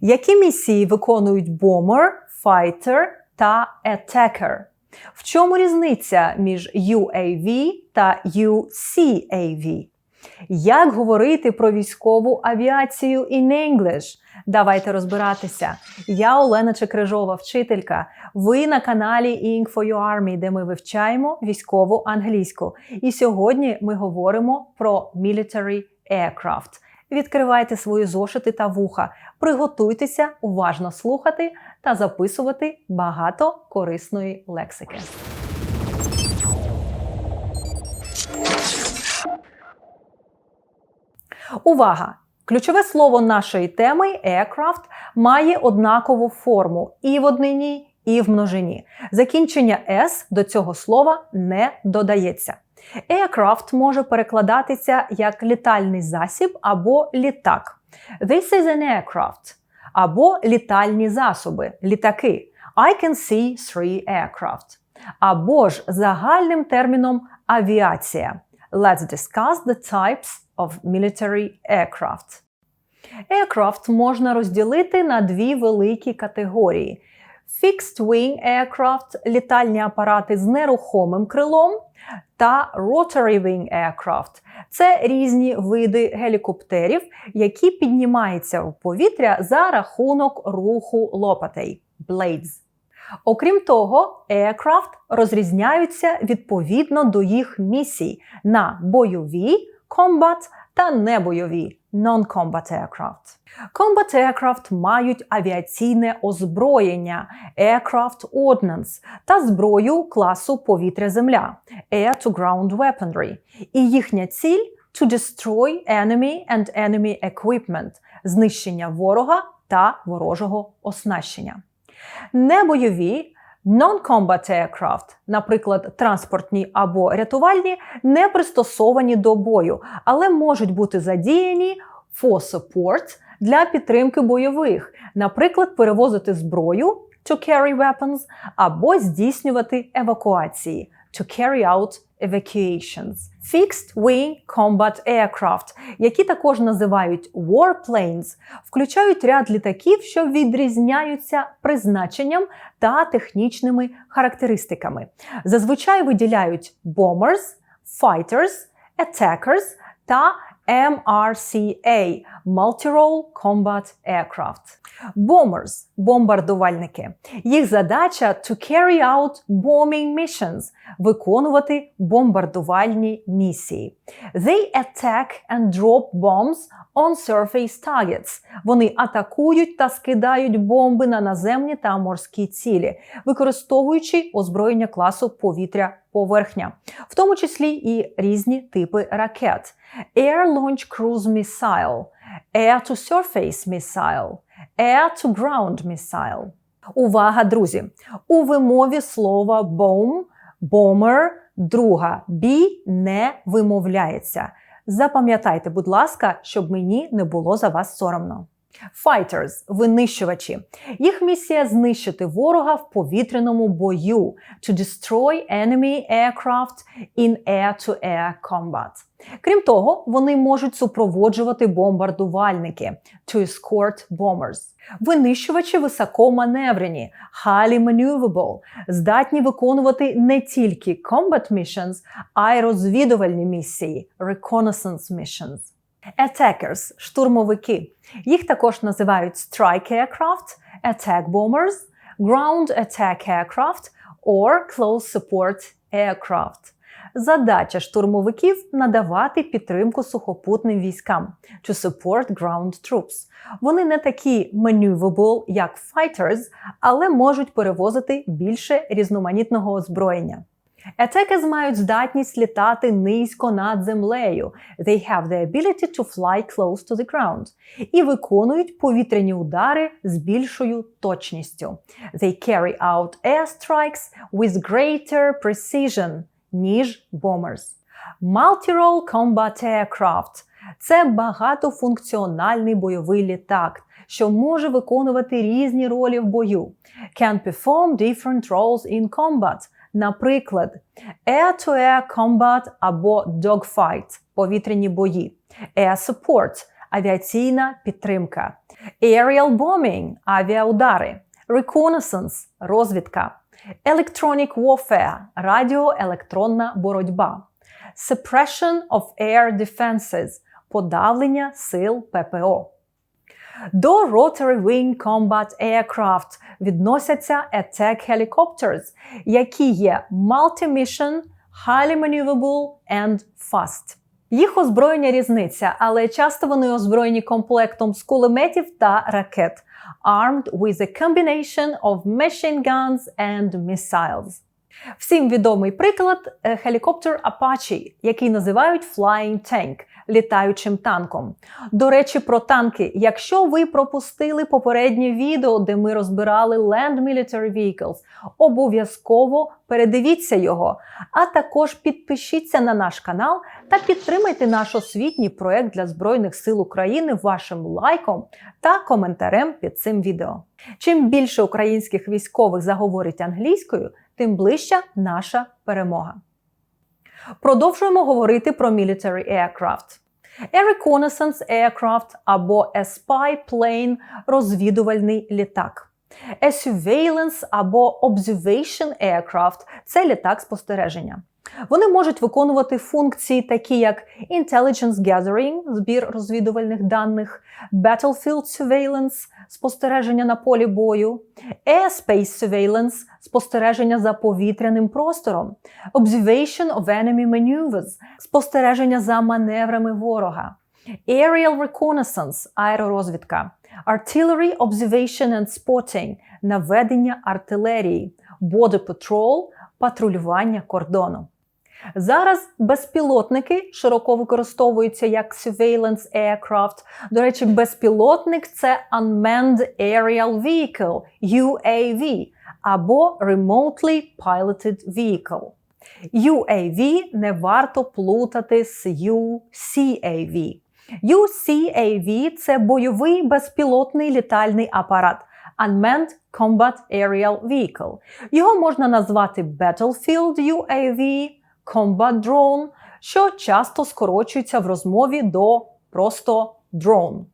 Які місії виконують bomber, fighter та attacker? В чому різниця між UAV та UCAV? Як говорити про військову авіацію in English? Давайте розбиратися. Я Олена Чекрижова, вчителька. Ви на каналі Ink for Your Army, де ми вивчаємо військову англійську. І сьогодні ми говоримо про military aircraft. Відкривайте свої зошити та вуха, приготуйтеся уважно слухати та записувати багато корисної лексики. Увага! Ключове слово нашої теми aircraft має однакову форму і в однині, і в множині. Закінчення S до цього слова не додається. Aircraft може перекладатися як літальний засіб або літак. This is an aircraft. Або літальні засоби, літаки. I can see three aircraft. Або ж загальним терміном авіація. Let's discuss the types of military aircraft. Aircraft можна розділити на дві великі категорії: Fixed Wing Aircraft – літальні апарати з нерухомим крилом, та Rotary Wing Aircraft – це різні види гелікоптерів, які піднімаються в повітря за рахунок руху лопатей blades. Окрім того, aircraft розрізняються відповідно до їх місій на бойові комбат та небойові non-combat aircraft. Combat aircraft мають авіаційне озброєння aircraft ordnance та зброю класу повітря-земля air-to-ground weaponry. І їхня ціль to destroy enemy and enemy equipment знищення ворога та ворожого оснащення. Небойові Non-combat aircraft, наприклад, транспортні або рятувальні, не пристосовані до бою, але можуть бути задіяні for support для підтримки бойових, наприклад, перевозити зброю to carry weapons або здійснювати евакуації to carry out evacuations. Fixed Wing Combat Aircraft, які також називають warplanes, включають ряд літаків, що відрізняються призначенням та технічними характеристиками. Зазвичай виділяють bombers, fighters, attackers та MRCA Multi-Role Combat Aircraft. Bombers – бомбардувальники. Їх задача to carry out bombing missions – виконувати бомбардувальні місії. They attack and drop bombs on surface targets. Вони атакують та скидають бомби на наземні та морські цілі, використовуючи озброєння класу повітря поверхня, в тому числі і різні типи ракет: Air Launch Cruise Missile, Air to Surface Missile, Air to Ground Missile. Увага, друзі! У вимові слова bomb, bomber, друга B не вимовляється. Запам'ятайте, будь ласка, щоб мені не було за вас соромно. Fighters – винищувачі. Їх місія знищити ворога в повітряному бою to destroy enemy aircraft in air-to-air combat. Крім того, вони можуть супроводжувати бомбардувальники to escort bombers. Винищувачі високоманеврені, highly maneuverable, здатні виконувати не тільки combat missions, а й розвідувальні місії reconnaissance missions. Attackers – штурмовики. Їх також називають strike aircraft, attack bombers, ground attack aircraft or close support aircraft. Задача штурмовиків надавати підтримку сухопутним військам to support ground troops. Вони не такі maneuverable, як fighters, але можуть перевозити більше різноманітного озброєння. Attackers мають здатність літати низько над землею. They have the ability to fly close to the ground. І виконують повітряні удари з більшою точністю. They carry out airstrikes with greater precision, ніж bombers. Multi-role combat aircraft – це багатофункціональний бойовий літак, що може виконувати різні ролі в бою. Can perform different roles in combat – Наприклад, air-to-air combat або dogfight – повітряні бої, air support – авіаційна підтримка, Aerial bombing – авіаудари, reconnaissance – розвідка, electronic warfare – радіоелектронна боротьба, suppression of air defenses – подавлення сил ППО. До Rotary Wing Combat Aircraft відносяться attack helicopters, які є multi-mission, highly maneuverable and fast. Їх озброєння різниця, але часто вони озброєні комплектом з кулеметів та ракет, armed with a combination of machine guns and missiles. Всім відомий приклад е, гелікоптер Apache, який називають Flying Tank – літаючим танком. До речі, про танки. Якщо ви пропустили попереднє відео, де ми розбирали Land Military Vehicles, обов'язково передивіться його. А також підпишіться на наш канал та підтримайте наш освітній проект для Збройних сил України вашим лайком та коментарем під цим відео. Чим більше українських військових заговорить англійською, тим ближча наша перемога. Продовжуємо говорити про military aircraft. Air reconnaissance aircraft або a spy plane – розвідувальний літак. A surveillance або observation aircraft – це літак спостереження. Вони можуть виконувати функції, такі як intelligence gathering, збір розвідувальних даних, battlefield surveillance, спостереження на полі бою, airspace surveillance, спостереження за повітряним простором, observation of enemy maneuvers, спостереження за маневрами ворога, aerial reconnaissance, аеророзвідка, artillery observation and spotting, наведення артилерії, border patrol, патрулювання кордону. Зараз безпілотники широко використовуються як surveillance aircraft. До речі, безпілотник це Unmanned Aerial Vehicle UAV або Remotely Piloted Vehicle. UAV не варто плутати з UCAV. UCAV це бойовий безпілотний літальний апарат. Unmanned Combat Aerial Vehicle. Його можна назвати Battlefield UAV, Combat Drone, що часто скорочується в розмові до просто drone.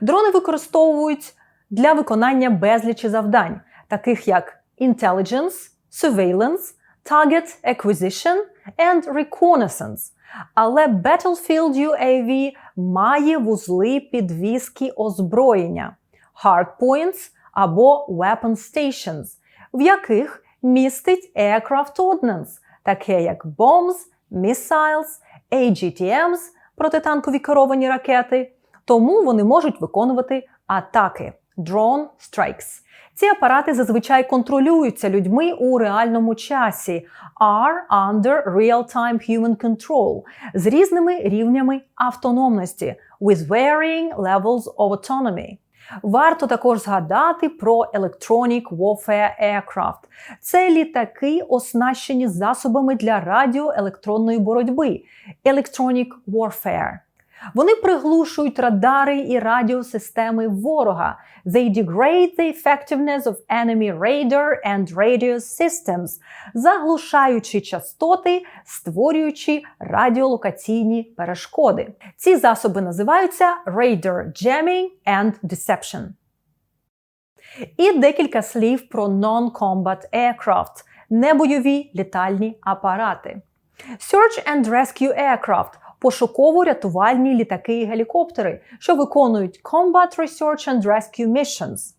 Дрони використовують для виконання безлічі завдань, таких як Intelligence, Surveillance, Target Acquisition and Reconnaissance. Але Battlefield UAV має вузли підвізки озброєння Hardpoints або Weapon Stations, в яких містить Aircraft Ordnance, таке як bombs, missiles, AGTMs, протитанкові керовані ракети, тому вони можуть виконувати атаки drone strikes. Ці апарати зазвичай контролюються людьми у реальному часі, are under real-time human control з різними рівнями автономності with varying levels of autonomy. Варто також згадати про Electronic Warfare Aircraft. Це літаки, оснащені засобами для радіоелектронної боротьби Electronic Warfare. Вони приглушують радари і радіосистеми ворога. They degrade the effectiveness of enemy radar and radio systems, заглушаючи частоти, створюючи радіолокаційні перешкоди. Ці засоби називаються radar jamming and deception. І декілька слів про non-combat aircraft – небойові літальні апарати. Search and Rescue Aircraft пошуково-рятувальні літаки і гелікоптери, що виконують Combat Research and Rescue Missions.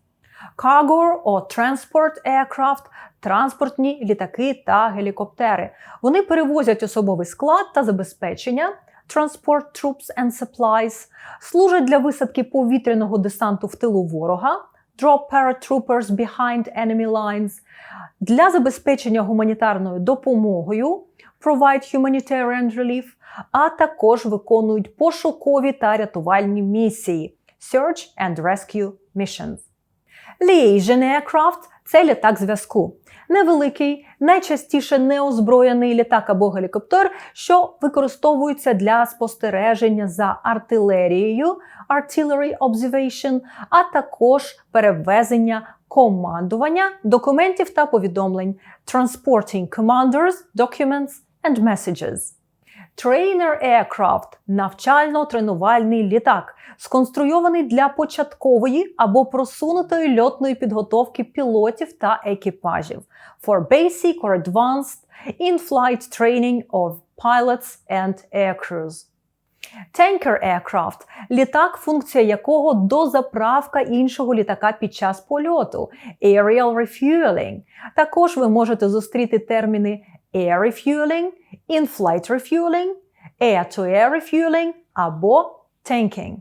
Cargo or Transport Aircraft транспортні літаки та гелікоптери. Вони перевозять особовий склад та забезпечення. Transport Troops and Supplies служать для висадки повітряного десанту в тилу ворога, drop paratroopers behind enemy lines, для забезпечення гуманітарною допомогою, provide humanitarian relief, а також виконують пошукові та рятувальні місії Search and Rescue Missions. Liaison Aircraft – це літак зв'язку. Невеликий, найчастіше неозброєний літак або гелікоптер, що використовується для спостереження за артилерією, artillery observation, а також перевезення командування, документів та повідомлень, transporting commanders, documents and messages. Trainer aircraft – навчально-тренувальний літак, сконструйований для початкової або просунутої льотної підготовки пілотів та екіпажів for basic or advanced in-flight training of pilots and aircrews. Tanker aircraft – літак, функція якого дозаправка іншого літака під час польоту aerial refueling. Також ви можете зустріти терміни air refueling, in-flight refueling, air-to-air refueling або tanking.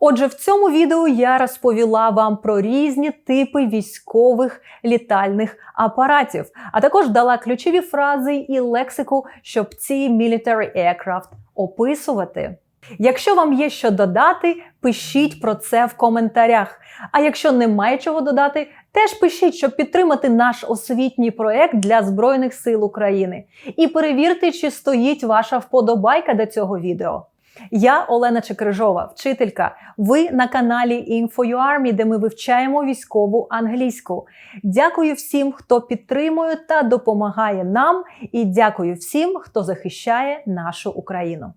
Отже, в цьому відео я розповіла вам про різні типи військових літальних апаратів, а також дала ключові фрази і лексику, щоб ці military aircraft описувати. Якщо вам є що додати, пишіть про це в коментарях. А якщо немає чого додати, теж пишіть, щоб підтримати наш освітній проект для Збройних сил України. І перевірте, чи стоїть ваша вподобайка до цього відео. Я Олена Чекрижова, вчителька. Ви на каналі InfoUarmy, де ми вивчаємо військову англійську. Дякую всім, хто підтримує та допомагає нам, і дякую всім, хто захищає нашу Україну.